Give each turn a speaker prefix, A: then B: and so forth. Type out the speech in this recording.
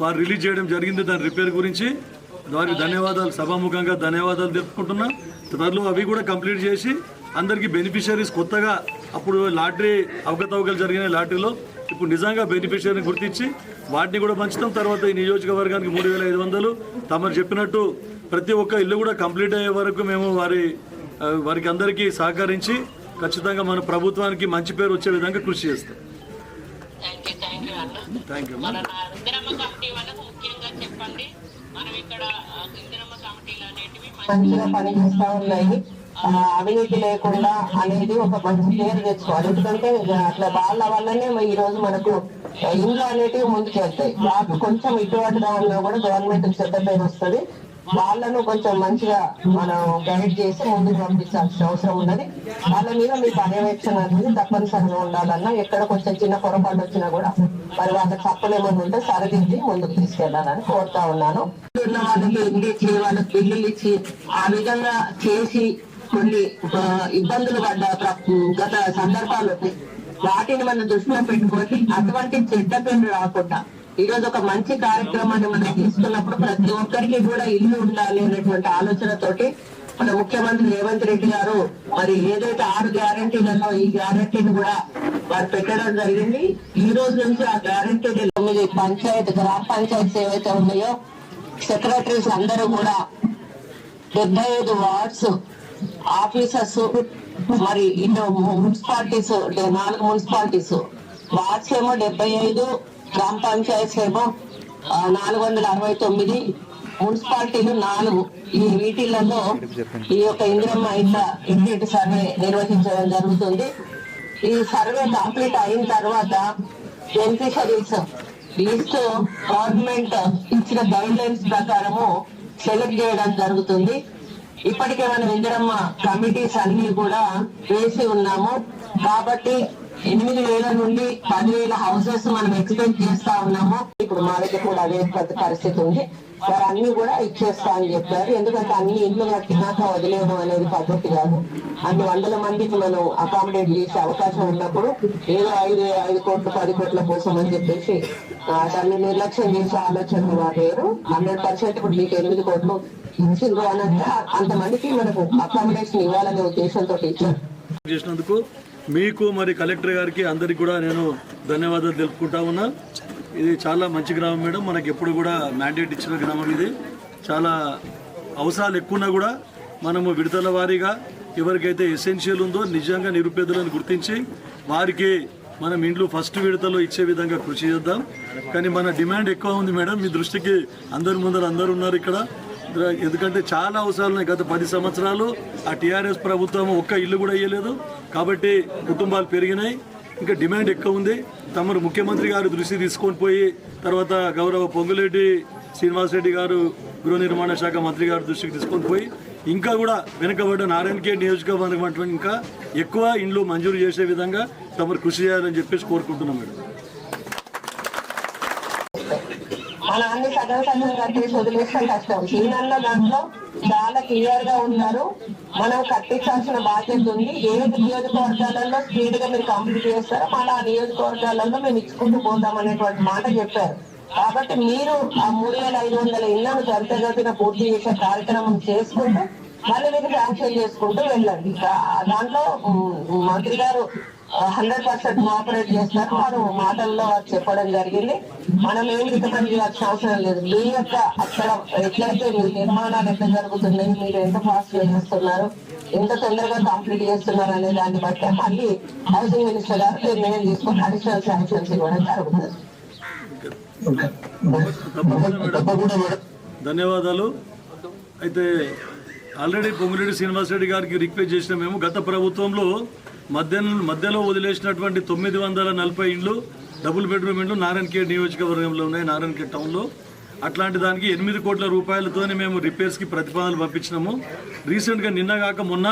A: వారు రిలీజ్ చేయడం జరిగింది. దాని రిపేర్ గురించి వారికి ధన్యవాదాలు. సభాముఖంగా ధన్యవాదాలు తెలుపుకుంటున్నా. త్వరలో అవి కూడా కంప్లీట్ చేసి అందరికీ బెనిఫిషరీస్ కొత్తగా అప్పుడు లాటరీ అవకతవకలు జరిగిన లాటరీలో. ఇప్పుడు నిజంగా బెనిఫిషరీని గుర్తించి వాటిని కూడా పంచడం తర్వాత ఈ నియోజకవర్గానికి మూడు వేల ఐదు వందలు. తమరు చెప్పినట్టు ప్రతి ఒక్క ఇల్లు కూడా కంప్లీట్ అయ్యే వరకు మేము వారి వారికి అందరికీ సహకరించి ఖచ్చితంగా మన ప్రభుత్వానికి మంచి పేరు వచ్చే విధంగా కృషి చేస్తాం.
B: థ్యాంక్ యూ థ్యాంక్ యూ అన్న.
A: థ్యాంక్ యూ
B: మన నా ఇందిరమ్మ కమిటీ వాళ్ళకు ముఖ్యంగా చెప్పండి. మనం ఇక్కడ ఆ, ఇందిరమ్మ కమిటీలు అనేటివి
C: మంచిగా పనిచేస్తా ఉన్నాయి. అవినీతి లేకుండా అనేది ఒక మంచి పేరు తెచ్చుకోవాలి. ఎందుకంటే అట్లా వాళ్ళ వల్లనే ఈ రోజు మనకు ఇండ్లు అనేటివి ముందుకు వెళ్తాయి కొంచెం ఇటువంటిగా ఉన్నా కూడా గవర్నమెంట్ చెడ్డ పేరు వస్తుంది. వాళ్ళను కొంచెం మంచిగా మనం గైడ్ చేసి ముందుకు పంపించాల్సిన అవసరం ఉన్నది. వాళ్ళ మీద మీ పర్యవేక్షణ అనేది తప్పనిసరిగా ఉండాలన్నా ఎక్కడ కొంచెం చిన్న పొరపాటు వచ్చినా కూడా మరి వాళ్ళకి తప్పలేమని ఉంటే సరిదిద్ది ముందుకు తీసుకెళ్ళాలని కోరుతా ఉన్నాను. ఉన్న వాళ్ళకి ఇల్లు వాళ్ళకి బిల్లులు ఇచ్చి ఆ విధంగా చేసి కొన్ని ఇబ్బందులు పడ్డ గత సందర్భాలు వాటిని మనం దృష్టిలో పెట్టుకొని అటువంటి చెడ్డ పేర్లు రాకుండా ఈ రోజు ఒక మంచి కార్యక్రమాన్ని మనం తీసుకున్నప్పుడు ప్రతి ఒక్కరికి కూడా ఇల్లు ఉండాలి అనేటువంటి ఆలోచనతోటి మన ముఖ్యమంత్రి రేవంత్ రెడ్డి గారు మరి ఏదైతే ఆరు గ్యారంటీలలో ఈ గ్యారంటీని కూడా వారు పెట్టడం జరిగింది. ఈ రోజు నుంచి ఆ గ్యారంటీ తొమ్మిది పంచాయతీ గ్రామ పంచాయతీస్ ఏవైతే ఉన్నాయో సెక్రటరీస్ అందరూ కూడా డెబ్బై ఐదు వార్డ్స్ ఆఫీసర్స్ మరి ఇటు మున్సిపాలిటీస్ నాలుగు మున్సిపాలిటీస్ వార్డ్స్ ఏమో డెబ్బై ఐదు గ్రామ పంచాయతీస్ ఏమో నాలుగు వందల అరవై తొమ్మిది మున్సిపాలిటీలు నాలుగు. ఈ వీటిలలో ఈ యొక్క ఇందిరమ్మ ఇళ్ళ ఇంటి సర్వే నిర్వహించడం జరుగుతుంది. ఈ సర్వే కంప్లీట్ అయిన తర్వాత బెనిఫిషరీస్ లిస్ట్ గవర్నమెంట్ ఇచ్చిన గైడ్ లైన్స్ ప్రకారము సెలెక్ట్ చేయడం జరుగుతుంది. ఇప్పటికే మనం ఇందిరమ్మ కమిటీస్ అన్ని కూడా వేసి ఉన్నాము. కాబట్టి ఎనిమిది వేల నుండి పదివేల హౌసెస్ మనం ఎక్స్పెక్ట్ చేస్తా ఉన్నాము. ఇప్పుడు మా దగ్గర కూడా అదే పెద్ద పరిస్థితి ఉంది. వారు అన్ని కూడా ఇచ్చేస్తా అని చెప్పారు. ఎందుకంటే అన్ని ఇండ్లు కట్టినాక వదిలేయడం అనేది పద్ధతి కాదు. అన్ని వందల మందికి మనం అకామిడేట్ చేసే అవకాశం ఉన్నప్పుడు ఏదో ఐదు ఐదు కోట్లు పది కోట్ల కోసం అని చెప్పేసి దాన్ని నిర్లక్ష్యం చేసే ఆలోచన వారు హండ్రెడ్ పర్సెంట్ ఇప్పుడు మీకు ఎనిమిది కోట్లు ఇచ్చిండ్రు అనంటే అంతమందికి మనకు అకామిడేషన్ ఇవ్వాలనే ఉద్దేశంతో ఇచ్చారు.
A: చేసినందుకు మీకు మరి కలెక్టర్ గారికి అందరికి కూడా నేను ధన్యవాదాలు తెలుపుకుంటా ఉన్నా. ఇది చాలా మంచి గ్రామం మేడం. మనకి ఎప్పుడు కూడా మ్యాండేట్ ఇచ్చిన గ్రామం ఇది. చాలా అవసరాలు ఎక్కువన్నా కూడా మనము విడతల వారీగా ఎవరికైతే ఎసెన్షియల్ ఉందో నిజంగా నిరుపేదలను గుర్తించి వారికి మనం ఇండ్లు ఫస్ట్ విడతలో ఇచ్చే విధంగా కృషి చేద్దాం. కానీ మన డిమాండ్ ఎక్కువ ఉంది మేడం. మీ దృష్టికి అందరి ముందర అందరు ఉన్నారు ఇక్కడ. ఎందుకంటే చాలా అవసరాలు ఉన్నాయి గత పది సంవత్సరాలు. ఆ టీఆర్ఎస్ ప్రభుత్వం ఒక్క ఇల్లు కూడా ఇవ్వలేదు కాబట్టి కుటుంబాలు పెరిగినాయి. ఇంకా డిమాండ్ ఎక్కువ ఉంది. తమరు ముఖ్యమంత్రి గారు దృష్టి తీసుకొని పోయి తర్వాత గౌరవ పొంగులేటి శ్రీనివాసరెడ్డి గారు గృహ నిర్మాణ శాఖ మంత్రి గారు దృష్టికి తీసుకొని పోయి ఇంకా కూడా వెనుకబడ్డ నారాయణకే నియోజకవర్గం ఇంకా ఎక్కువ ఇండ్లు మంజూరు చేసే విధంగా తమరు కృషి చేయాలని చెప్పేసి కోరుకుంటున్నాం మేడం.
C: మన అన్ని సగం సగం కట్టేసి వదిలేస్తాం కష్టం. ఈయనన్న దాంట్లో చాలా క్లియర్గా ఉన్నారు. మనం కట్టించాల్సిన బాధ్యత ఉంది. ఏ నియోజకవర్గాలలో స్పీడ్గా మీరు కంప్లీట్ చేస్తారో మళ్ళీ ఆ నియోజకవర్గాలలో మేము ఇచ్చుకుంటూ పోతాం అనేటువంటి మాట చెప్పారు. కాబట్టి మీరు ఆ మూడు వేల ఐదు వందల ఇళ్ళను త్వరితగతిన పూర్తి చేసే కార్యక్రమం చేసుకుంటూ మళ్ళీ మీరు శాంక్షన్ చేసుకుంటూ వెళ్ళండి. దాంట్లో మంత్రి గారు హండ్రెడ్ పర్సెంట్ కోఆపరేట్ చేస్తారు. వారు మాటల్లో వారు చెప్పడం జరిగింది. మనం ఏం రికమెండ్ చేయాల్సిన అవసరం లేదు. మీ యొక్క అక్కడ ఎట్లయితే మీ నిర్మాణాలు ఎట్లా జరుగుతున్నాయి మీరు ఎంత ఫాస్ట్గా చేస్తున్నారు ఎంత తొందరగా కంప్లీట్ చేస్తున్నారు అనే దాన్ని బట్టి మళ్ళీ హౌసింగ్ మినిస్టర్ గారు నిర్ణయం తీసుకొని అడిషనల్ శాంక్షన్స్ ఇవ్వడం జరుగుతుంది.
A: ధన్యవాదాలు. అయితే ఆల్రెడీ పొంగులేటి శ్రీనివాసరెడ్డి గారికి రిక్వెస్ట్ చేసిన మేము. గత ప్రభుత్వంలో మధ్య మధ్యలో వదిలేసినటువంటి తొమ్మిది వందల నలభై ఇండ్లు డబుల్ బెడ్రూమ్ ఇండ్లు నారాయణఖేడ్ నియోజకవర్గంలో ఉన్నాయి నారాయణఖేడ్ టౌన్లో. అట్లాంటి దానికి ఎనిమిది కోట్ల రూపాయలతోనే మేము రిపేర్స్కి ప్రతిపాదనలు పంపించినాము. రీసెంట్గా నిన్న కాక మొన్న